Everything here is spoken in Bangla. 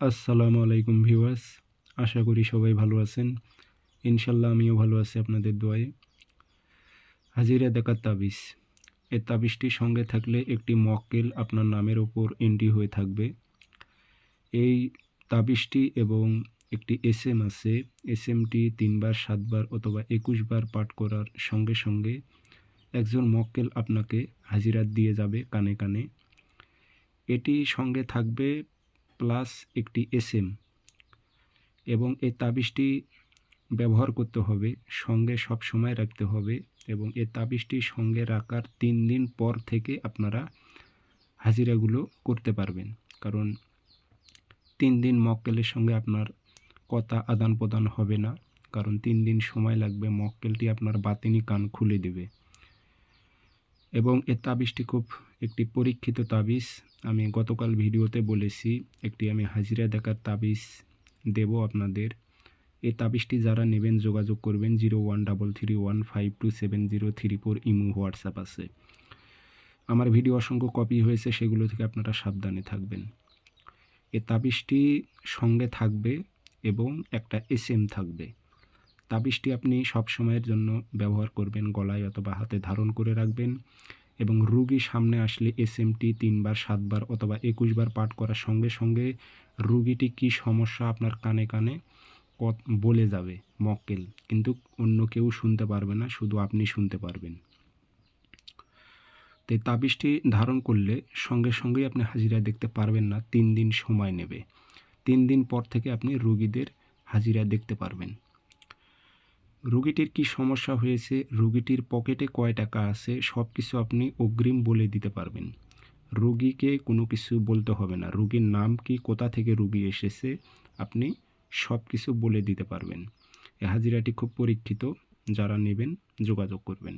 আসসালামু আলাইকুম ভিউয়ার্স, আশা করি সবাই ভালো আছেন। ইনশাল্লাহ আমিও ভালো আছি আপনাদের দোয়ায়। হাজিরা দেখার তাবিজ। এই তাবিজটি সঙ্গে থাকলে একটি মক্কেল আপনার নামের ওপর এন্ট্রি হয়ে থাকবে। এই তাবিজটি এবং একটি এস এম আছে। এস এমটি তিনবার, সাতবার অথবা একুশ বার পাঠ করার সঙ্গে সঙ্গে একজন মক্কেল আপনাকে হাজিরা দিয়ে যাবে কানে কানে। এটি সঙ্গে থাকবে প্লাস একটি এসএম এবং এই তাবিজটি ব্যবহার করতে হবে, সঙ্গে সব সময় রাখতে হবে এবং এই তাবিজটি সঙ্গে রাখার তিন দিন পর থেকে আপনারা হাজিরাগুলো করতে পারবেন। কারণ তিন দিন মক্কেলের সঙ্গে আপনার কথা আদান প্রদান হবে না, কারণ তিন দিন সময় লাগবে মক্কেলটি আপনার বাতিনি কান খুলে দেবে। এবং এ তাবিজটি খুব একটি পরীক্ষিত তাবিজ। আমি গতকাল ভিডিওতে বলেছি, একটি আমি হাজিরা দেখার তাবিজ দেব আপনাদের। এই তাবিজটি যারা নেবেন যোগাযোগ করবেন zero one double three one five two seven zero three four imo WhatsApp আছে। আমার ভিডিও অসংখ্য কপি হয়েছে, সেগুলো থেকে আপনারা সাবধানে থাকবেন। এ তাবিজটি সঙ্গে থাকবে এবং একটা এস এম থাকবে। তাবিজটি আপনি সব সময়ের জন্য ব্যবহার করবেন, গলায় অথবা হাতে ধারণ করে রাখবেন এবং রুগী সামনে আসলে এস এমটি তিনবার, সাতবার অথবা একুশবার পাঠ করার সঙ্গে সঙ্গে রুগীটি কি সমস্যা আপনার কানে কানে বলে যাবে, মক্কেল। কিন্তু অন্য কেউ শুনতে পারবে না, শুধু আপনি শুনতে পারবেন। তো তাবিজটি ধারণ করলে সঙ্গে সঙ্গেই আপনি হাজিরা দেখতে পারবেন না, তিন দিন সময় নেবে। তিন দিন পর থেকে আপনি রুগীদের হাজিরা দেখতে পারবেন। রুগীটির কি সমস্যা হয়েছে, রুগীটির পকেটে কয় টাকা আছে সব কিছু আপনি অগ্রিম বলে দিতে পারবেন। রুগীকে কোনো কিছু বলতে হবে না। রুগীর নাম কি, কোথা থেকে রুগী এসেছে, আপনি সব কিছু বলে দিতে পারবেন। এ হাজিরাটি খুব পরীক্ষিত, যারা নেবেন যোগাযোগ করবেন।